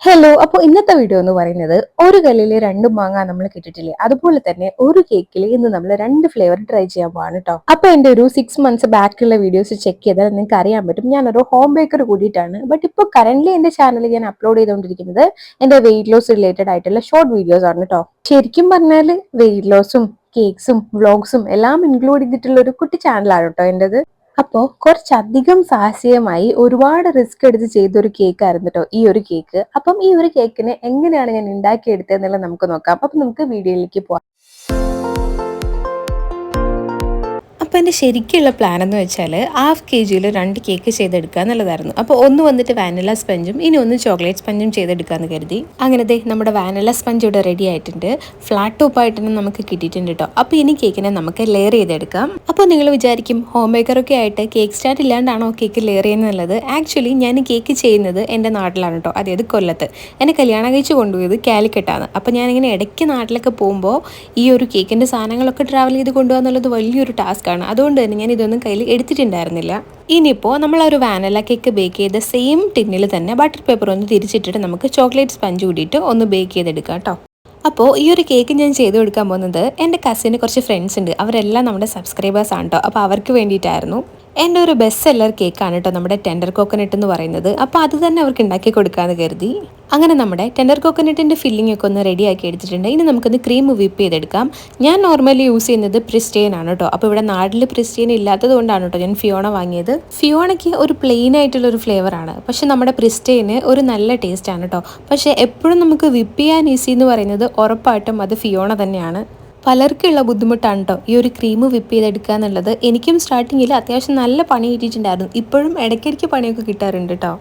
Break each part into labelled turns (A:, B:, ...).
A: Hello അപ്പോൾ ഇന്നത്തെ video എന്ന് പറയുന്നത് ഒരു കല്ലിൽ രണ്ട് മാങ്ങ നമ്മൾ കിട്ടിയിട്ടില്ലേ? അതുപോലെ തന്നെ ഒരു കേക്കിൽ ഇന്ന് നമ്മൾ രണ്ട് ഫ്ലേവർ ട്രൈ ചെയ്യാൻ പോവാണ് കേട്ടോ അപ്പോൾ എന്റെ ഒരു സിക്സ് മന്ത്സ് ബാക്കിലുള്ള വീഡിയോസ് ചെക്ക് ചെയ്താൽ നിങ്ങൾക്ക് അറിയാൻ പറ്റും. ഞാനൊരു ഹോം ബേക്കർ കൂടിയിട്ടാണ്. ബട്ട് ഇപ്പോൾ കറന്റ് എന്റെ ചാനലിൽ ഞാൻ അപ്ലോഡ് ചെയ്തുകൊണ്ടിരിക്കുന്നത് എന്റെ വെയിറ്റ് ലോസ് റിലേറ്റഡ് ആയിട്ടുള്ള ഷോർട്ട് വീഡിയോസ് ആണ് കേട്ടോ ശരിക്കും പറഞ്ഞാൽ വെയിറ്റ് ലോസും കേക്ക്സും വ്ളോഗ്സും എല്ലാം ഇൻക്ലൂഡ് ചെയ്തിട്ടുള്ള ഒരു കുട്ടി ചാനലാണ് കേട്ടോ എന്റെത്. അപ്പോൾ കുറച്ചധികം സാഹസികമായി ഒരുപാട് റിസ്ക് എടുത്ത് ചെയ്തൊരു കേക്ക് ആയിരുന്നു കേട്ടോ ഈ ഒരു കേക്ക് അപ്പം ഈ ഒരു കേക്കിനെ എങ്ങനെയാണ് ഞാൻ ഉണ്ടാക്കിയെടുത്തതെന്നുള്ളത് നമുക്ക് നോക്കാം. അപ്പം നമുക്ക് വീഡിയോയിലേക്ക് പോവാം. അപ്പോൾ എന്റെ ശരിക്കുള്ള പ്ലാൻ എന്ന് വെച്ചാൽ ഹാഫ് കെ ജിയിൽ രണ്ട് കേക്ക് ചെയ്തെടുക്കുക എന്നുള്ളതായിരുന്നു. അപ്പോൾ ഒന്ന് വന്നിട്ട് വാനില സ്പഞ്ചും ഇനി ഒന്ന് ചോക്ലേറ്റ് സ്പഞ്ചും ചെയ്തെടുക്കാമെന്ന് കരുതി. അങ്ങനെ ദേ നമ്മുടെ വാനില സ്പഞ്ച് ഇവിടെ റെഡി ആയിട്ടുണ്ട്. ഫ്ലാറ്റ് ടോപ്പായിട്ട് തന്നെ നമുക്ക് കിട്ടിയിട്ടുണ്ട് കേട്ടോ അപ്പോൾ ഇനി കേക്കിനെ നമുക്ക് ലെയർ ചെയ്തെടുക്കാം. അപ്പോൾ നിങ്ങൾ വിചാരിക്കും ഹോം മേക്കറൊക്കെ ആയിട്ട് കേക്ക് സ്റ്റാർട്ട് ഇല്ലാണ്ടാണോ കേക്ക് ലെയർ ചെയ്യുന്നത്? ആക്ച്വലി ഞാൻ കേക്ക് ചെയ്യുന്നത് എന്റെ നാട്ടിലാണ് കേട്ടോ അതായത് കൊല്ലത്ത്. എന്നെ കല്യാണം കഴിച്ച് കൊണ്ടുപോയത് കാലിക്കട്ടാണ് അപ്പോൾ ഞാനിങ്ങനെ ഇടയ്ക്ക് നാട്ടിലൊക്കെ പോകുമ്പോൾ ഈ ഒരു കേക്കിന്റെ സാധനങ്ങളൊക്കെ ട്രാവൽ ചെയ്ത് കൊണ്ടുപോകാന്നുള്ളത് വലിയൊരു ടാസ്ക്കാണ് അതുകൊണ്ട് തന്നെ ഞാൻ ഇതൊന്നും കയ്യിൽ എടുത്തിട്ടുണ്ടായിരുന്നില്ല. ഇനിയിപ്പോൾ നമ്മൾ ഒരു വാനല കേക്ക് ബേക്ക് ചെയ്ത സെയിം ടിന്നിൽ തന്നെ ബട്ടർ പേപ്പർ ഒന്ന് തിരിച്ചിട്ടിട്ട് നമുക്ക് ചോക്ലേറ്റ് സ്പഞ്ച് കൂടിയിട്ട് ഒന്ന് ബേക്ക് ചെയ്തെടുക്കാം കേട്ടോ. അപ്പോൾ ഈ ഒരു കേക്ക് ഞാൻ ചെയ്തു കൊടുക്കാൻ പോകുന്നത് എന്റെ കസിന് കുറച്ച് ഫ്രണ്ട്സ് ഉണ്ട്. അവരെല്ലാം നമ്മുടെ സബ്സ്ക്രൈബേഴ്സ് ആണ് കേട്ടോ. അപ്പോൾ അവർക്ക് വേണ്ടിയിട്ടായിരുന്നു. എന്റെ ഒരു ബെസ്റ്റ് സെല്ലർ കേക്കാണ് കേട്ടോ നമ്മുടെ ടെൻഡർ കോക്കനട്ട് എന്ന് പറയുന്നത്. അപ്പോൾ അത് തന്നെ അവർക്ക് ഉണ്ടാക്കി കൊടുക്കാമെന്ന് കരുതി. അങ്ങനെ നമ്മുടെ ടെൻഡർ കോക്കനട്ടിന്റെ ഫില്ലിംഗ് ഒക്കെ ഒന്ന് റെഡിയാക്കി എടുത്തിട്ടുണ്ട്. ഇനി നമുക്കൊന്ന് ക്രീം വിപ്പ് ചെയ്തെടുക്കാം. ഞാൻ നോർമലി യൂസ് ചെയ്യുന്നത് പ്രിസ്റ്റെയിൻ ആണ് കേട്ടോ. അപ്പോൾ ഇവിടെ നാട്ടിൽ പ്രിസ്റ്റെയിൻ ഇല്ലാത്തത് കൊണ്ടാണ് കേട്ടോ ഞാൻ ഫിയോണ വാങ്ങിയത്. ഫിയോണയ്ക്ക് ഒരു പ്ലെയിൻ ആയിട്ടുള്ള ഒരു ഫ്ലേവറാണ് പക്ഷെ നമ്മുടെ പ്രിസ്റ്റെയിന് ഒരു നല്ല ടേസ്റ്റ് ആണ് കേട്ടോ. പക്ഷേ എപ്പോഴും നമുക്ക് വിപ്പ് ചെയ്യാൻ ഈസി എന്ന് പറയുന്നത് ഉറപ്പായിട്ടും അത് ഫിയോണ തന്നെയാണ്. പലർക്കുള്ള ബുദ്ധിമുട്ടാണ് കേട്ടോ ഈ ഒരു ക്രീം വിപ്പ് ചെയ്തെടുക്കുക എന്നുള്ളത്. എനിക്കും സ്റ്റാർട്ടിങ്ങിൽ അത്യാവശ്യം നല്ല പണി കിട്ടിയിട്ടുണ്ടായിരുന്നു. ഇപ്പോഴും ഇടയ്ക്കിടയ്ക്ക് പണിയൊക്കെ കിട്ടാറുണ്ട് കേട്ടോ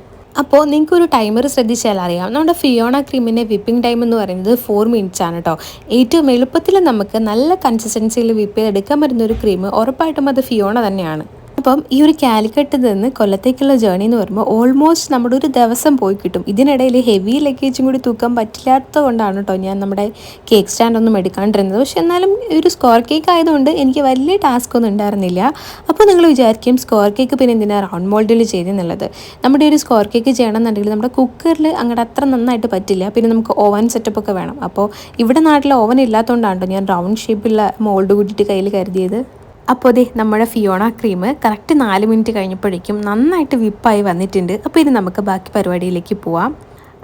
A: അപ്പോൾ നിങ്ങൾക്ക് ഒരു ടൈമർ ശ്രദ്ധിച്ചാൽ അറിയാം. നമ്മുടെ ഫിയോണ ക്രീമിന്റെ വിപ്പിംഗ് ടൈം എന്ന് പറയുന്നത് ഫോർ മിനിറ്റ്സ് ആണ് കേട്ടോ ഏറ്റവും എളുപ്പത്തിൽ നമുക്ക് നല്ല കൺസിസ്റ്റൻസിയിൽ വിപ്പ് ചെയ്തെടുക്കാൻ പറ്റുന്ന ഒരു ക്രീം ഉറപ്പായിട്ടും അത് ഫിയോണ തന്നെയാണ്. അപ്പം ഈ ഒരു കാലിക്കട്ട് നിന്ന് കൊല്ലത്തേക്കുള്ള ജേണി എന്ന് പറയുമ്പോൾ ഓൾമോസ്റ്റ് നമ്മുടെ ഒരു ദിവസം പോയി കിട്ടും. ഇതിനിടയിൽ ഹെവി ലഗേജും കൂടി തൂക്കാൻ പറ്റില്ലാത്തത് കൊണ്ടാണ് കേട്ടോ ഞാൻ നമ്മുടെ കേക്ക് സ്റ്റാൻഡൊന്നും എടുക്കാണ്ടിരുന്നത്. പക്ഷെ എന്നാലും ഒരു സ്കോർ കേക്ക് ആയതുകൊണ്ട് എനിക്ക് വലിയ ടാസ്ക് ഒന്നും ഉണ്ടായിരുന്നില്ല. അപ്പോൾ നിങ്ങൾ വിചാരിക്കും സ്കോർ കേക്ക് പിന്നെ എന്തിനാണ് റൗണ്ട് മോൾഡിൽ ചെയ്തെന്നുള്ളത് നമ്മുടെ ഒരു സ്കോർ കേക്ക് ചെയ്യണമെന്നുണ്ടെങ്കിൽ നമ്മുടെ കുക്കറിൽ അങ്ങോട്ട് അത്ര നന്നായിട്ട് പറ്റില്ല. പിന്നെ നമുക്ക് ഓവൻ സെറ്റപ്പ് ഒക്കെ വേണം. അപ്പോൾ ഇവിടെ നാട്ടിൽ ഓവൻ ഇല്ലാത്തതുകൊണ്ടാണ് കേട്ടോ ഞാൻ റൗണ്ട് ഷേപ്പുള്ള മോൾഡ് കൂട്ടിയിട്ട് കയ്യിൽ കരുതിയത്. അപ്പോൾ അതെ നമ്മുടെ ഫിയോണ ക്രീം കറക്റ്റ് നാല് മിനിറ്റ് കഴിഞ്ഞപ്പോഴേക്കും നന്നായിട്ട് വിപ്പായി വന്നിട്ടുണ്ട്. അപ്പോൾ ഇനി നമുക്ക് ബാക്കി പരിപാടിയിലേക്ക് പോവാം.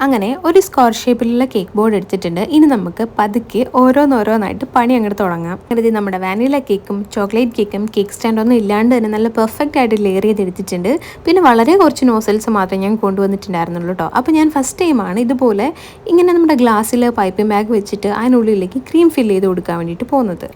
A: അങ്ങനെ ഒരു സ്ക്വയർ ഷേപ്പിലുള്ള കേക്ക് ബോർഡ് എടുത്തിട്ടുണ്ട്. ഇനി നമുക്ക് പതുക്കെ ഓരോന്നോരോന്നായിട്ട് പണി അങ്ങോട്ട് തുടങ്ങാം. അങ്ങനെ നമ്മുടെ വാനില കേക്കും ചോക്ലേറ്റ് കേക്കും കേക്ക് സ്റ്റാൻഡൊന്നും ഇല്ലാണ്ട് തന്നെ നല്ല പെർഫെക്റ്റ് ആയിട്ട് ലെയർ ചെയ്ത് എടുത്തിട്ടുണ്ട്. പിന്നെ വളരെ കുറച്ച് നോസൽസ് മാത്രമേ ഞാൻ കൊണ്ടുവന്നിട്ടുണ്ടായിരുന്നുള്ളൂ കേട്ടോ. അപ്പോൾ ഞാൻ ഫസ്റ്റ് ടൈമാണ് ഇതുപോലെ ഇങ്ങനെ നമ്മുടെ ഗ്ലാസ്സിൽ പൈപ്പിംഗ് ബാഗ് വെച്ചിട്ട് അതിനുള്ളിലേക്ക് ക്രീം ഫില്ല് ചെയ്ത് കൊടുക്കാൻ വേണ്ടിയിട്ട് പോകുന്നത്.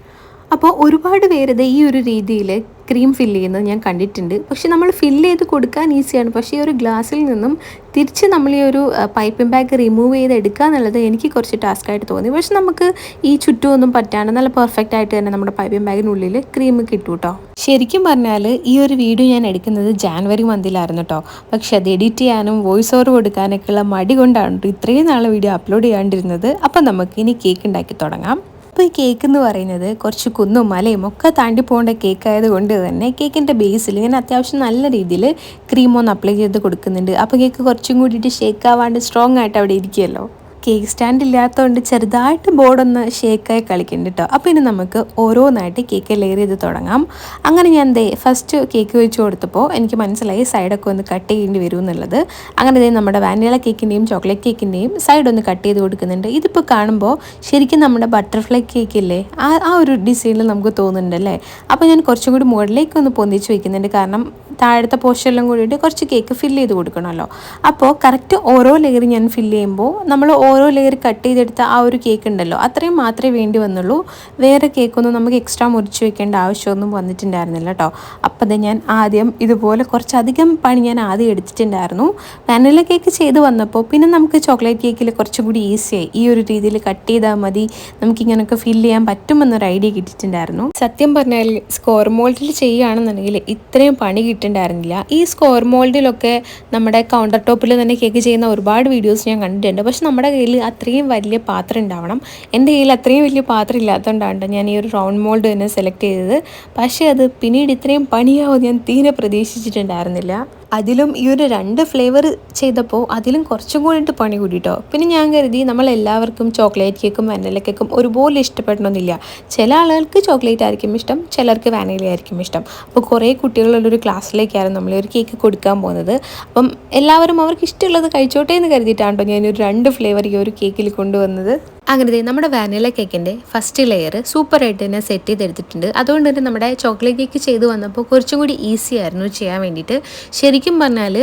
A: അപ്പോൾ ഒരുപാട് പേരത് ഈ ഒരു രീതിയിൽ ക്രീം ഫില്ല് ചെയ്യുന്നത് ഞാൻ കണ്ടിട്ടുണ്ട്. പക്ഷെ നമ്മൾ ഫില്ല് ചെയ്ത് കൊടുക്കാൻ ഈസിയാണ് പക്ഷേ ഈ ഒരു ഗ്ലാസ്സിൽ നിന്നും തിരിച്ച് നമ്മൾ ഈ ഒരു പൈപ്പിംഗ് ബാഗ് റിമൂവ് ചെയ്ത് എടുക്കുക എന്നുള്ളത് എനിക്ക് കുറച്ച് ടാസ്ക്കായിട്ട് തോന്നി. പക്ഷെ നമുക്ക് ഈ ചുറ്റുമൊന്നും പറ്റാണ്ട് നല്ല പെർഫെക്റ്റ് ആയിട്ട് തന്നെ നമ്മുടെ പൈപ്പിംഗ് ബാഗിനുള്ളിൽ ക്രീം കിട്ടും കേട്ടോ ശരിക്കും പറഞ്ഞാൽ ഈ ഒരു വീഡിയോ ഞാൻ എടുക്കുന്നത് ജാനുവരി മന്തിലായിരുന്നു കേട്ടോ പക്ഷെ അത് എഡിറ്റ് ചെയ്യാനും വോയിസ് ഓവർ കൊടുക്കാനൊക്കെയുള്ള മടി കൊണ്ടാണ് ഇത്രയും നാളെ വീഡിയോ അപ്ലോഡ് ചെയ്യാണ്ടിരുന്നത്. അപ്പം നമുക്ക് ഇനി കേക്ക് ഉണ്ടാക്കി തുടങ്ങാം. അപ്പോൾ ഈ കേക്ക് എന്ന് പറയുന്നത് കുറച്ച് കുന്നും മലയും ഒക്കെ താണ്ടി പോകേണ്ട കേക്ക് ആയതുകൊണ്ട് തന്നെ കേക്കിന്റെ ബേസിൽ ഇങ്ങനെ അത്യാവശ്യം നല്ല രീതിയിൽ ക്രീം ഒന്ന് അപ്ലൈ ചെയ്ത് കൊടുക്കുന്നുണ്ട്. അപ്പോൾ കേക്ക് കുറച്ചും കൂടിയിട്ട് ഷേക്ക് ആവാണ്ട് സ്ട്രോങ് ആയിട്ട് അവിടെ ഇരിക്കുമല്ലോ കേക്ക് സ്റ്റാൻഡ് ഇല്ലാത്തതുകൊണ്ട് ചെറുതായിട്ട് ബോർഡൊന്ന് ഷേക്കായി കളിക്കുന്നുണ്ട് കേട്ടോ അപ്പോൾ ഇനി നമുക്ക് ഓരോന്നായിട്ട് കേക്ക് ലെയർ ചെയ്ത് തുടങ്ങാം. അങ്ങനെ ഞാൻ ദേ ഫസ്റ്റ് കേക്ക് വെച്ച് കൊടുത്തപ്പോൾ എനിക്ക് മനസ്സിലായി സൈഡൊക്കെ ഒന്ന് കട്ട് ചെയ്യേണ്ടി വരും എന്നുള്ളത്. അങ്ങനെ ദേ നമ്മുടെ വാനില കേക്കിന്റെയും ചോക്ലേറ്റ് കേക്കിന്റെയും സൈഡ് ഒന്ന് കട്ട് ചെയ്ത് കൊടുക്കുന്നുണ്ട്. ഇതിപ്പോൾ കാണുമ്പോൾ ശരിക്കും നമ്മുടെ ബട്ടർഫ്ലൈ കേക്ക് ഇല്ലേ? ആ ആ ഒരു ഡിസൈനിൽ നമുക്ക് തോന്നുന്നുണ്ട് അല്ലേ? അപ്പോൾ ഞാൻ കുറച്ചും കൂടി മുകളിലേക്ക് ഒന്ന് പൊന്തിച്ച് വയ്ക്കുന്നുണ്ട് കാരണം താഴത്തെ പോർഷനെല്ലാം കൂടിയിട്ട് കുറച്ച് കേക്ക് ഫില്ല് ചെയ്ത് കൊടുക്കണമല്ലോ. അപ്പോൾ കറക്റ്റ് ഓരോ ലെയർ ഞാൻ ഫില്ല് ചെയ്യുമ്പോൾ നമ്മൾ ലെയർ കട്ട് ചെയ്തെടുത്ത ആ ഒരു കേക്ക് ഉണ്ടല്ലോ. അത്രയും മാത്രമേ വേണ്ടി വന്നുള്ളൂ. വേറെ കേക്കൊന്നും നമുക്ക് എക്സ്ട്രാ മുറിച്ച് വെക്കേണ്ട ആവശ്യമൊന്നും വന്നിട്ടുണ്ടായിരുന്നില്ല കേട്ടോ അപ്പോൾ ഞാൻ ആദ്യം ഇതുപോലെ കുറച്ചധികം പണി ഞാൻ ആദ്യം എടുത്തിട്ടുണ്ടായിരുന്നു. വാനില കേക്ക് ചെയ്ത് വന്നപ്പോൾ പിന്നെ നമുക്ക് ചോക്ലേറ്റ് കേക്കിൽ കുറച്ചും കൂടി ഈസിയായി ഈ ഒരു രീതിയിൽ കട്ട് ചെയ്താൽ മതി. നമുക്കിങ്ങനെയൊക്കെ ഫില്ല് ചെയ്യാൻ പറ്റുമെന്നൊരു ഐഡിയ കിട്ടിയിട്ടുണ്ടായിരുന്നു. സത്യം പറഞ്ഞാൽ സ്കോർ മോൾഡിൽ ചെയ്യുകയാണെന്നുണ്ടെങ്കിൽ ഇത്രയും പണി കിട്ടിണ്ടായിരുന്നില്ല ഈ സ്കോർ മോൾഡിലൊക്കെ നമ്മുടെ കൗണ്ടർ ടോപ്പിൽ തന്നെ കേക്ക് ചെയ്യുന്ന ഒരുപാട് വീഡിയോസ് ഞാൻ കണ്ടിട്ടുണ്ട്. പക്ഷെ നമ്മുടെ കയ്യിൽ അത്രയും വലിയ പാത്രം ഉണ്ടാവണം. എന്റെ കയ്യിൽ അത്രയും വലിയ പാത്രം ഇല്ലാത്തതുകൊണ്ടാണ് ഞാൻ ഈ ഒരു റൗണ്ട് മോൾഡ് തന്നെ സെലക്ട് ചെയ്തത്. പക്ഷേ അത് പിന്നീട് ഇത്രയും പണിയാവും ഞാൻ തീരെ പ്രതീക്ഷിച്ചിട്ടുണ്ടായിരുന്നില്ല. അതിലും ഈ ഒരു രണ്ട് ഫ്ലേവർ ചെയ്തപ്പോൾ അതിലും കുറച്ചും കൂടിയിട്ട് പണി കൂടിട്ടോ. പിന്നെ ഞാൻ കരുതി നമ്മൾ എല്ലാവർക്കും ചോക്ലേറ്റ് കേക്കും വാനില കേക്കും ഒരുപോലെ ഇഷ്ടപ്പെടണമെന്നില്ല ചില ആളുകൾക്ക് ചോക്ലേറ്റ് ആയിരിക്കും ഇഷ്ടം ചിലർക്ക് വാനില ആയിരിക്കും ഇഷ്ടം. അപ്പോൾ കുറേ കുട്ടികളുള്ളൊരു ക്ലാസ്സിലേക്കായിരുന്നു നമ്മൾ ഒരു കേക്ക് കൊടുക്കാൻ പോകുന്നത്. അപ്പം എല്ലാവരും അവർക്ക് ഇഷ്ടമുള്ളത് കഴിച്ചോട്ടെ എന്ന് കരുതിയിട്ടാണ് കേട്ടോ ഞാനൊരു രണ്ട് ഫ്ലേവർ ഈ ഒരു കേക്കിൽ കൊണ്ടുവന്നത്. അങ്ങനെ ദേ നമ്മുടെ വാനില കേക്കിന്റെ ഫസ്റ്റ് ലെയർ സൂപ്പറായിട്ട് തന്നെ സെറ്റ് ചെയ്തെടുത്തിട്ടുണ്ട്. അതുകൊണ്ട് തന്നെ നമ്മുടെ ചോക്ലേറ്റ് കേക്ക് ചെയ്ത് വന്നപ്പോൾ കുറച്ചും കൂടി ഈസി ആയിരുന്നു ചെയ്യാൻ വേണ്ടിയിട്ട്. ശരിക്കും പറഞ്ഞാൽ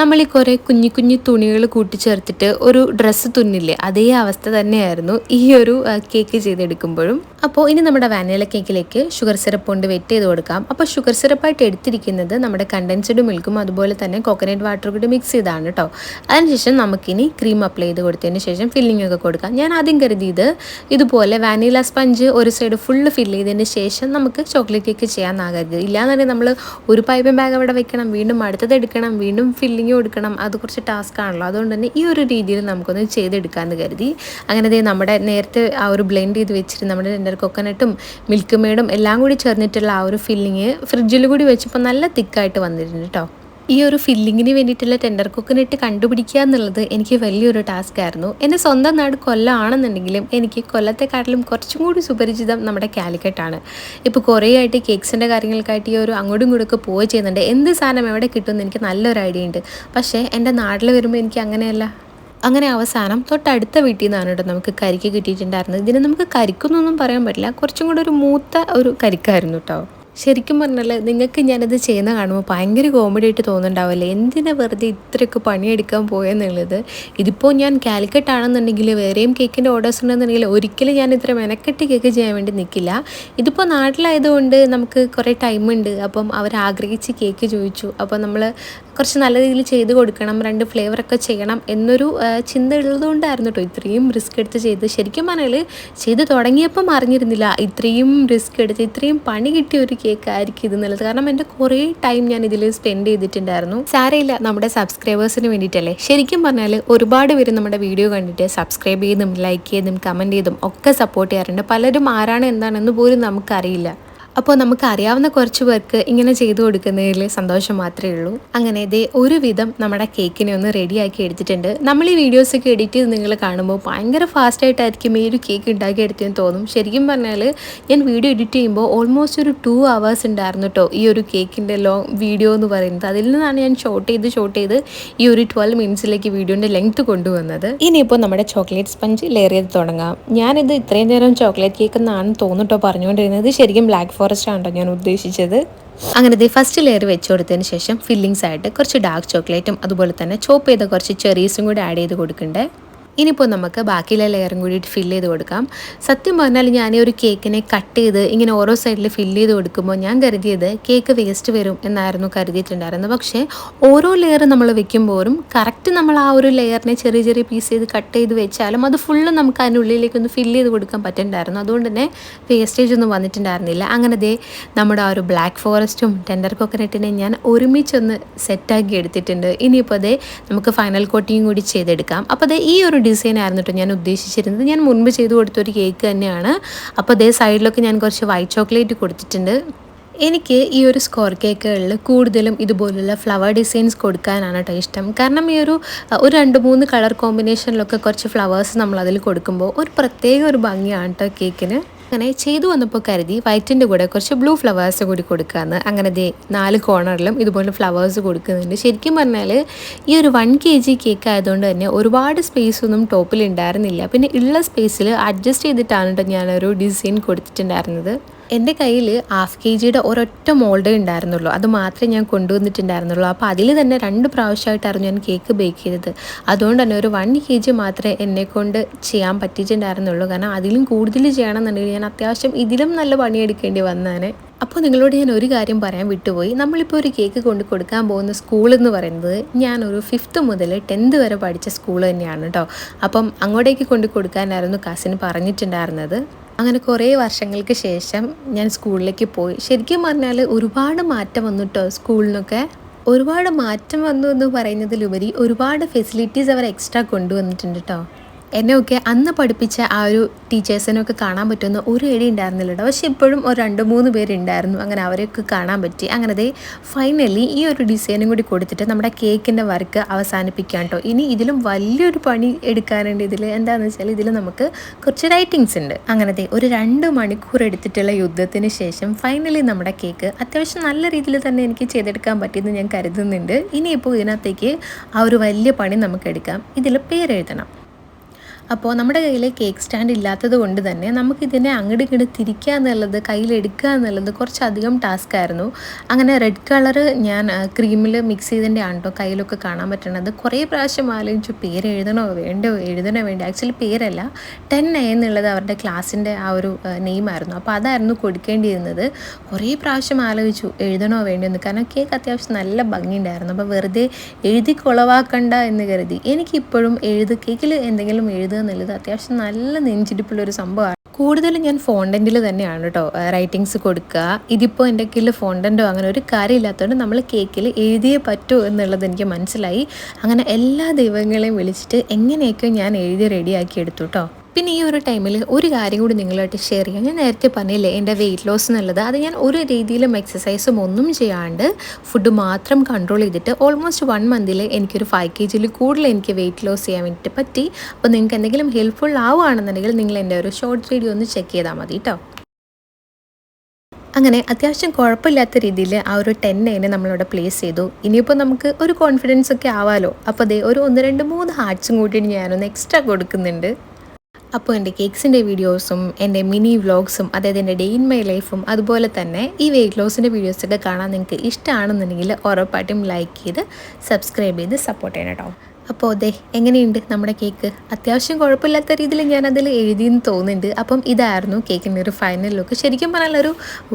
A: നമ്മൾ ഈ കുറേ കുഞ്ഞു കുഞ്ഞു തുണികൾ കൂട്ടിച്ചേർത്തിട്ട് ഒരു ഡ്രസ്സ് തുന്നില്ലേ അതേ അവസ്ഥ തന്നെയായിരുന്നു ഈ ഒരു കേക്ക് ചെയ്തെടുക്കുമ്പോഴും. അപ്പോൾ ഇനി നമ്മുടെ വാനില കേക്കിലേക്ക് ഷുഗർ സിറപ്പ് കൊണ്ട് വെറ്റ് ചെയ്ത് കൊടുക്കാം. അപ്പോൾ ഷുഗർ സിറപ്പായിട്ട് എടുത്തിരിക്കുന്നത് നമ്മുടെ കണ്ടൻസ്ഡ് മിൽക്കും അതുപോലെ തന്നെ കോക്കനട്ട് വാട്ടർ കൂടി മിക്സ് ചെയ്താണ് കേട്ടോ അതിനുശേഷം നമുക്കിനി ക്രീം അപ്ലൈ ചെയ്ത് കൊടുത്തതിന് ശേഷം ഫില്ലിംഗ് ഒക്കെ കൊടുക്കാം. ഞാൻ ആദ്യം കരുതിയത്. ഇതുപോലെ വാനില സ്പഞ്ച് ഒരു സൈഡ് ഫുള്ള് ഫില്ല് ചെയ്തതിന് ശേഷം നമുക്ക് ചോക്ലേറ്റ് കേക്ക് ചെയ്യാമെന്നാണ് കരുതിയത് ഇല്ലാന്നുണ്ടെങ്കിൽ നമ്മൾ ഒരു പൈപ്പും ബാഗ് അവിടെ വെക്കണം വീണ്ടും അടുത്തത് എടുക്കണം വീണ്ടും ഫില്ലിങ് കൊടുക്കണം അത് കുറച്ച് ടാസ്ക് ആണല്ലോ. അതുകൊണ്ട് തന്നെ ഈ ഒരു രീതിയിൽ നമുക്കൊന്ന് ചെയ്തെടുക്കാമെന്ന് കരുതി. അങ്ങനെ ദേ നമ്മുടെ നേരത്തെ ആ ഒരു ബ്ലെൻഡ് ചെയ്ത് വെച്ചിട്ട് നമ്മുടെ ടെൻഡർ കൊക്കനട്ടും മിൽക്ക് മെയ്ഡും എല്ലാം കൂടി ചേർന്നിട്ടുള്ള ആ ഒരു ഫില്ലിങ് ഫ്രിഡ്ജിൽ കൂടി വെച്ചപ്പോൾ നല്ല തിക്കായിട്ട് വന്നിട്ടുണ്ട് കേട്ടോ ഈ ഒരു ഫില്ലിങ്ങിന് വേണ്ടിയിട്ടുള്ള ടെൻഡർ കുക്കിനിട്ട് കണ്ടുപിടിക്കുക എന്നുള്ളത് എനിക്ക് വലിയൊരു ടാസ്ക് ആയിരുന്നു. എന്റെ സ്വന്തം നാട് കൊല്ലമാണെന്നുണ്ടെങ്കിലും എനിക്ക് കൊല്ലത്തെക്കാട്ടിലും കുറച്ചും കൂടി സുപരിചിതം നമ്മുടെ കാലിക്കറ്റാണ്. ഇപ്പോൾ കുറേ ആയിട്ട് കേക്സിന്റെ കാര്യങ്ങൾക്കായിട്ട് ഈ ഒരു അങ്ങോട്ടും ഇങ്ങോട്ടൊക്കെ പോവുക ചെയ്യുന്നുണ്ട്. എന്ത് സാധനം എവിടെ കിട്ടുമെന്ന് എനിക്ക് നല്ലൊരു ഐഡിയ ഉണ്ട്. പക്ഷേ എന്റെ നാട്ടിൽ വരുമ്പോൾ എനിക്ക് അങ്ങനെയല്ല. അങ്ങനെ അവസാനം തൊട്ടടുത്ത വീട്ടിൽ നിന്നാണ് കേട്ടോ നമുക്ക് കരിക്ക് കിട്ടിയിട്ടുണ്ടായിരുന്നത്. ഇതിന് നമുക്ക് കരിക്കുന്നൊന്നും പറയാൻ പറ്റില്ല. കുറച്ചും കൂടെ ഒരു മൂത്ത ഒരു കരിക്കായിരുന്നു കേട്ടോ. ശരിക്കും പറഞ്ഞാൽ നിങ്ങൾക്ക് ഞാനത് ചെയ്യുന്ന കാണുമ്പോൾ ഭയങ്കര കോമഡി ആയിട്ട് തോന്നുന്നുണ്ടാവില്ലേ? എന്തിനാ വെറുതെ ഇത്രയൊക്കെ പണിയെടുക്കാൻ പോയെന്നുള്ളത്? ഇതിപ്പോൾ ഞാൻ കാലിക്കറ്റ് ആണെന്നുണ്ടെങ്കിൽ വേറെയും കേക്കിന്റെ ഓർഡേഴ്സ് ഉണ്ടെന്നുണ്ടെങ്കിൽ ഒരിക്കലും ഞാൻ ഇത്ര മെനക്കെട്ട് കേക്ക് ചെയ്യാൻ വേണ്ടി നിൽക്കില്ല ഇതിപ്പോൾ നാട്ടിലായതുകൊണ്ട് നമുക്ക് കുറേ ടൈമുണ്ട് അപ്പം അവർ ആഗ്രഹിച്ച് കേക്ക് ചോദിച്ചു. അപ്പോൾ നമ്മൾ കുറച്ച് നല്ല രീതിയിൽ ചെയ്ത് കൊടുക്കണം രണ്ട് ഫ്ലേവറൊക്കെ ചെയ്യണം എന്നൊരു ചിന്ത ഉള്ളതുകൊണ്ടായിരുന്നു കേട്ടോ ഇത്രയും റിസ്ക് എടുത്ത് ചെയ്ത്. ശരിക്കും പറഞ്ഞാൽ ചെയ്ത് തുടങ്ങിയപ്പം അറിഞ്ഞിരുന്നില്ല ഇത്രയും റിസ്ക് എടുത്ത് ഇത്രയും പണി കിട്ടിയ ഒരു കേക്ക് ആയിരിക്കും ഇത് എന്നുള്ളത് കാരണം എന്റെ കുറേ ടൈം ഞാൻ ഇതിൽ സ്പെൻഡ് ചെയ്തിട്ടുണ്ടായിരുന്നു. സാരയില്ല നമ്മുടെ സബ്സ്ക്രൈബേഴ്സിന് വേണ്ടിയിട്ടല്ലേ? ശരിക്കും പറഞ്ഞാൽ ഒരുപാട് പേര് നമ്മുടെ വീഡിയോ കണ്ടിട്ട് സബ്സ്ക്രൈബ് ചെയ്തും ലൈക്ക് ചെയ്തും കമന്റ് ചെയ്തും ഒക്കെ സപ്പോർട്ട് ചെയ്യാറുണ്ട്. പലരും ആരാണ് എന്താണെന്ന് പോലും നമുക്കറിയില്ല. അപ്പോൾ നമുക്ക് അറിയാവുന്ന കുറച്ച് പേർക്ക് ഇങ്ങനെ ചെയ്തു കൊടുക്കുന്നതിൽ സന്തോഷം മാത്രമേ ഉള്ളൂ. അങ്ങനെ ഇതേ ഒരുവിധം നമ്മുടെ കേക്കിനെ ഒന്ന് റെഡിയാക്കി എടുത്തിട്ടുണ്ട്. നമ്മൾ ഈ വീഡിയോസൊക്കെ എഡിറ്റ് ചെയ്ത് നിങ്ങൾ കാണുമ്പോൾ ഭയങ്കര ഫാസ്റ്റായിട്ടായിരിക്കും ഈ ഒരു കേക്ക് ഉണ്ടാക്കി എടുത്തതെന്ന് തോന്നും. ശരിക്കും പറഞ്ഞാൽ ഞാൻ വീഡിയോ എഡിറ്റ് ചെയ്യുമ്പോൾ ഓൾമോസ്റ്റ് ഒരു ടു അവേഴ്സ് ഉണ്ടായിരുന്നു കേട്ടോ ഈ ഒരു കേക്കിന്റെ ലോങ് വീഡിയോ എന്ന് പറയുന്നത്. അതിൽ നിന്നാണ് ഞാൻ ഷോർട്ട് ചെയ്ത് ഷോർട്ട് ചെയ്ത് ഈ ഒരു ട്വൽവ് മിനിറ്റ്സിലേക്ക് വീഡിയോന്റെ ലെങ്ത് കൊണ്ടുവന്നത്. ഇനിയിപ്പോൾ നമ്മുടെ ചോക്ലേറ്റ് സ്പഞ്ച് ലെയർ ചെയ്ത് തുടങ്ങാം. ഞാനിത് ഇത്രയും നേരം ചോക്ലേറ്റ് കേക്ക് എന്നാണ് തോന്നുട്ടോ പറഞ്ഞുകൊണ്ടിരുന്നത്. ശരിക്കും ബ്ലാക്ക് ഫോറസ്റ്റ് കേട്ടോ ഞാൻ ഉദ്ദേശിച്ചത്. അങ്ങനെ ഇത് ഫസ്റ്റ് ലെയർ വെച്ച് കൊടുത്തതിന് ശേഷം ഫില്ലിങ്സ് ആയിട്ട് കുറച്ച് ഡാർക്ക് ചോക്ലേറ്റും അതുപോലെ തന്നെ ചോപ്പ് ചെയ്ത കുറച്ച് ചെറീസും കൂടി ആഡ് ചെയ്ത് കൊടുക്കണ്ടേ. ഇനിയിപ്പോൾ നമുക്ക് ബാക്കിയുള്ള ലെയറും കൂടി ഫില്ല് ചെയ്ത് കൊടുക്കാം. സത്യം പറഞ്ഞാൽ ഞാൻ ഒരു കേക്കിനെ കട്ട് ചെയ്ത് ഇങ്ങനെ ഓരോ സൈഡിൽ ഫില്ല് ചെയ്ത് കൊടുക്കുമ്പോൾ ഞാൻ കരുതിയത് കേക്ക് വേസ്റ്റ് വരും എന്നായിരുന്നു കരുതിയിട്ടുണ്ടായിരുന്നത്. പക്ഷേ ഓരോ ലെയർ നമ്മൾ വെക്കുമ്പോഴും കറക്റ്റ് നമ്മൾ ആ ഒരു ലെയറിനെ ചെറിയ ചെറിയ പീസ് ചെയ്ത് കട്ട് ചെയ്ത് വെച്ചാലും അത് ഫുള്ള് നമുക്ക് അതിനുള്ളിലേക്ക് ഒന്ന് ഫില്ല് ചെയ്ത് കൊടുക്കാൻ പറ്റുന്നുണ്ടായിരുന്നു അതുകൊണ്ട് തന്നെ വേസ്റ്റേജ് ഒന്നും വന്നിട്ടുണ്ടായിരുന്നില്ല. അങ്ങനെ ദേ നമ്മുടെ ആ ഒരു ബ്ലാക്ക് ഫോറസ്റ്റും ടെൻഡർ കോക്കനട്ടിനെ ഞാൻ ഒരുമിച്ചൊന്ന് സെറ്റാക്കി എടുത്തിട്ടുണ്ട്. ഇനിയിപ്പോൾ അതേ നമുക്ക് ഫൈനൽ കോട്ടിങ് കൂടി ചെയ്തെടുക്കാം. അപ്പോൾ അതേ ഈ ഒരു ഡിസൈൻ ആയിരുന്നു കേട്ടോ ഞാൻ ഉദ്ദേശിച്ചിരുന്നത്. ഞാൻ മുൻപ് ചെയ്ത് കൊടുത്ത ഒരു കേക്ക് തന്നെയാണ്. അപ്പോൾ അതേ സൈഡിലൊക്കെ ഞാൻ കുറച്ച് വൈറ്റ് ചോക്ലേറ്റ് കൊടുത്തിട്ടുണ്ട്. എനിക്ക് ഈ ഒരു സ്കോർ കേക്കുകളിൽ കൂടുതലും ഇതുപോലുള്ള ഫ്ലവർ ഡിസൈൻസ് കൊടുക്കാനാണ് കേട്ടോ ഇഷ്ടം. കാരണം ഈ ഒരു ഒരു രണ്ട് മൂന്ന് കളർ കോമ്പിനേഷനിലൊക്കെ കുറച്ച് ഫ്ലവേഴ്സ് നമ്മൾ കൊടുക്കുമ്പോൾ ഒരു പ്രത്യേക ഒരു ഭംഗിയാണ് കേട്ടോ കേക്കിന് അങ്ങനെ ചെയ്തു വന്നപ്പോൾ കരുതി വൈറ്റിന്റെ കൂടെ കുറച്ച് ബ്ലൂ ഫ്ലവേഴ്സ് കൂടി കൊടുക്കാമെന്ന് അങ്ങനെ ദേ നാല് കോർണറിലും ഇതുപോലെ ഫ്ലവേഴ്സ് കൊടുക്കുന്നുണ്ട്. ശരിക്കും പറഞ്ഞാൽ ഈ ഒരു വൺ കെ ജി കേക്ക് ആയതുകൊണ്ട് തന്നെ ഒരുപാട് സ്പേസ് ഒന്നും ടോപ്പിൽ ഉണ്ടായിരുന്നില്ല. പിന്നെ ഉള്ള സ്പേസിൽ അഡ്ജസ്റ്റ് ചെയ്തിട്ടാണ് കേട്ടോ ഞാനൊരു ഡിസൈൻ കൊടുത്തിട്ടുണ്ടായിരുന്നത്. എന്റെ കയ്യിൽ ഹാഫ് കെ ജിയുടെ ഒരൊറ്റ മോൾഡേ ഉണ്ടായിരുന്നുള്ളൂ. അത് മാത്രമേ ഞാൻ കൊണ്ടുവന്നിട്ടുണ്ടായിരുന്നുള്ളൂ. അപ്പോൾ അതിൽ തന്നെ രണ്ട് പ്രാവശ്യമായിട്ടായിരുന്നു ഞാൻ കേക്ക് ബേക്ക് ചെയ്തത്. അതുകൊണ്ട് തന്നെ ഒരു വൺ കെ ജി മാത്രമേ എന്നെ കൊണ്ട് ചെയ്യാൻ പറ്റിയിട്ടുണ്ടായിരുന്നുള്ളൂ. കാരണം അതിലും കൂടുതൽ ചെയ്യണമെന്നുണ്ടെങ്കിൽ ഞാൻ അത്യാവശ്യം ഇതിലും നല്ല പണിയെടുക്കേണ്ടി വന്നാണ് അപ്പോൾ നിങ്ങളോട് ഞാൻ ഒരു കാര്യം പറയാൻ വിട്ടുപോയി. നമ്മളിപ്പോൾ ഒരു കേക്ക് കൊണ്ട് കൊടുക്കാൻ പോകുന്ന സ്കൂൾ എന്ന് പറയുന്നത് ഒരു ഫിഫ്ത്ത് മുതൽ ടെൻത്ത് വരെ പഠിച്ച സ്കൂൾ തന്നെയാണ് കേട്ടോ. അപ്പം അങ്ങോട്ടേക്ക് കൊണ്ട് കൊടുക്കാനായിരുന്നു കസിൻ പറഞ്ഞിട്ടുണ്ടായിരുന്നത്. അങ്ങനെ കുറേ വർഷങ്ങൾക്ക് ശേഷം ഞാൻ സ്കൂളിലേക്ക് പോയി. ശരിക്കും പറഞ്ഞാൽ ഒരുപാട് മാറ്റം വന്നു കേട്ടോ സ്കൂളിനൊക്കെ. ഒരുപാട് മാറ്റം വന്നു എന്ന് പറയുന്നതിലുപരി ഒരുപാട് ഫെസിലിറ്റീസ് അവർ എക്സ്ട്രാ കൊണ്ടുവന്നിട്ടുണ്ട് കേട്ടോ എന്നെയൊക്കെ അന്ന് പഠിപ്പിച്ച ആ ഒരു ടീച്ചേഴ്സിനൊക്കെ കാണാൻ പറ്റുന്ന ഒരു എടി ഉണ്ടായിരുന്നില്ല കേട്ടോ. പക്ഷെ ഇപ്പോഴും ഒരു രണ്ട് മൂന്ന് പേരുണ്ടായിരുന്നു. അങ്ങനെ അവരെയൊക്കെ കാണാൻ പറ്റി. അങ്ങനെ ഫൈനലി ഈ ഒരു ഡിസൈനും കൂടി കൊടുത്തിട്ട് നമ്മുടെ കേക്കിന്റെ വർക്ക് അവസാനിപ്പിക്കാം കേട്ടോ. ഇനി ഇതിലും വലിയൊരു പണി എടുക്കാനുണ്ട് ഇതിൽ എന്താണെന്ന് വെച്ചാൽ ഇതിൽ നമുക്ക് കുറച്ച് റൈറ്റിങ്സ് ഉണ്ട്. അങ്ങനത്തെ ഒരു രണ്ട് മണിക്കൂർ എടുത്തിട്ടുള്ള യുദ്ധത്തിന് ശേഷം ഫൈനലി നമ്മുടെ കേക്ക് അത്യാവശ്യം നല്ല രീതിയിൽ തന്നെ എനിക്ക് ചെയ്തെടുക്കാൻ പറ്റിയെന്ന് ഞാൻ കരുതുന്നുണ്ട്. ഇനിയിപ്പോൾ ഇതിനകത്തേക്ക് ആ ഒരു വലിയ പണി നമുക്ക് എടുക്കാം. ഇതിൽ പേരെഴുതണം. അപ്പോൾ നമ്മുടെ കയ്യിൽ കേക്ക് സ്റ്റാൻഡ് ഇല്ലാത്തത് കൊണ്ട് തന്നെ നമുക്കിതിനെ അങ്ങോട്ട് ഇങ്ങോട്ട് തിരിക്കുക എന്നുള്ളത് കയ്യിലെടുക്കുക എന്നുള്ളത് കുറച്ചധികം ടാസ്ക് ആയിരുന്നു. അങ്ങനെ റെഡ് കളർ ഞാൻ ക്രീമിൽ മിക്സ് ചെയ്തതിന്റെ ആണ് കയ്യിലൊക്കെ കാണാൻ പറ്റണത്. കുറേ പ്രാവശ്യം ആലോചിച്ചു പേര് എഴുതണോ വേണ്ടോ എഴുതണോ വേണ്ടി ആക്ച്വലി പേരല്ല ടെൻ എ എന്നുള്ളത് അവരുടെ ക്ലാസ്സിന്റെ ആ ഒരു നെയിമായിരുന്നു അപ്പോൾ അതായിരുന്നു കൊടുക്കേണ്ടിയിരുന്നത്. കുറേ പ്രാവശ്യം ആലോചിച്ചു എഴുതണോ വേണ്ടോ എന്ന്. കാരണം കേക്ക് അത്യാവശ്യം നല്ല ഭംഗിയുണ്ടായിരുന്നു അപ്പോൾ വെറുതെ എഴുതി കുളവാക്കണ്ട എന്ന് കരുതി. എനിക്കിപ്പോഴും എഴുത് കേക്കിൽ എന്തെങ്കിലും എഴുതുക എന്നുള്ളത് അത്യാവശ്യം നല്ല നെഞ്ചിടിപ്പുള്ളൊരു സംഭവമാണ്. കൂടുതലും ഞാൻ ഫോണ്ടന്റിൽ തന്നെയാണ് കേട്ടോ റൈറ്റിങ്സ് കൊടുക്കുക. ഇതിപ്പോൾ എന്റെ കയ്യിൽ ഫോണ്ടന്റോ അങ്ങനെ ഒരു കാര്യമില്ലാത്തതുകൊണ്ട് നമ്മൾ കേക്കിൽ എഴുതിയേ പറ്റൂ എന്നുള്ളത് എനിക്ക് മനസ്സിലായി. അങ്ങനെ എല്ലാ ദൈവങ്ങളെയും വിളിച്ചിട്ട് എങ്ങനെയൊക്കെയോ ഞാൻ എഴുതി റെഡിയാക്കി എടുത്തു കേട്ടോ പിന്നെ ഈ ഒരു ടൈമിൽ ഒരു കാര്യം കൂടി നിങ്ങളായിട്ട് ഷെയർ ചെയ്യാം. ഞാൻ നേരത്തെ പറഞ്ഞില്ലേ എന്റെ വെയിറ്റ് ലോസ് എന്നുള്ളത് അത് ഞാൻ ഒരു രീതിയിലും എക്സസൈസും ഒന്നും ചെയ്യാണ്ട് ഫുഡ് മാത്രം കൺട്രോൾ ചെയ്തിട്ട് ഓൾമോസ്റ്റ് വൺ മന്തിൽ എനിക്കൊരു ഫൈവ് കെ ജിയിൽ കൂടുതൽ എനിക്ക് വെയിറ്റ് ലോസ് ചെയ്യാൻ വേണ്ടിയിട്ട് പറ്റി. അപ്പോൾ നിങ്ങൾക്ക് എന്തെങ്കിലും ഹെൽപ്ഫുൾ ആവുകയാണെന്നുണ്ടെങ്കിൽ നിങ്ങൾ എന്റെ ഒരു ഷോർട്ട് വീഡിയോ ഒന്ന് ചെക്ക് ചെയ്താൽ മതി കേട്ടോ അങ്ങനെ അത്യാവശ്യം കുഴപ്പമില്ലാത്ത രീതിയിൽ ആ ഒരു ടെൻ എന്നെ നമ്മളിവിടെ പ്ലേസ് ചെയ്തു. ഇനിയിപ്പോൾ നമുക്ക് ഒരു കോൺഫിഡൻസ് ഒക്കെ ആവാലോ. അപ്പോൾ അതേ ഒരു ഒന്ന് രണ്ട് മൂന്ന് ഹാർട്സും കൂട്ടിയിട്ട് ഞാനൊന്ന് എക്സ്ട്രാ കൊടുക്കുന്നുണ്ട്. അപ്പോൾ എന്റെ കേക്ക്സിന്റെ വീഡിയോസും എന്റെ മിനി വ്ളോഗ്സും അതായത് എന്റെ ഡേ ഇൻ മൈ ലൈഫും അതുപോലെ തന്നെ ഈ വെയിറ്റ് ലോസിന്റെ വീഡിയോസൊക്കെ കാണാൻ നിങ്ങൾക്ക് ഇഷ്ടമാണെന്നുണ്ടെങ്കിൽ ഉറപ്പായിട്ടും ലൈക്ക് ചെയ്ത് സബ്സ്ക്രൈബ് ചെയ്ത് സപ്പോർട്ട് ചെയ്യണം കേട്ടോ. അപ്പോൾ അതെ എങ്ങനെയുണ്ട് നമ്മുടെ കേക്ക്? അത്യാവശ്യം കുഴപ്പമില്ലാത്ത രീതിയിൽ ഞാനതിൽ എഴുതി എഴുതിയെന്ന് തോന്നുന്നുണ്ട്. അപ്പം ഇതായിരുന്നു കേക്കിന്റെ ഒരു ഫൈനൽ ലുക്ക് ശരിക്കും പറഞ്ഞാൽ ഒരു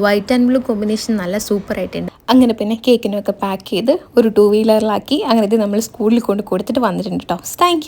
A: വൈറ്റ് ആൻഡ് ബ്ലൂ കോമ്പിനേഷൻ നല്ല സൂപ്പർ ആയിട്ടുണ്ട്. അങ്ങനെ പിന്നെ കേക്കിനൊക്കെ പാക്ക് ചെയ്ത് ഒരു ടൂ വീലറിലാക്കി അങ്ങനെ നമ്മൾ സ്കൂളിൽ കൊണ്ട് കൊടുത്തിട്ട് വന്നിട്ടുണ്ട് കേട്ടോ. താങ്ക്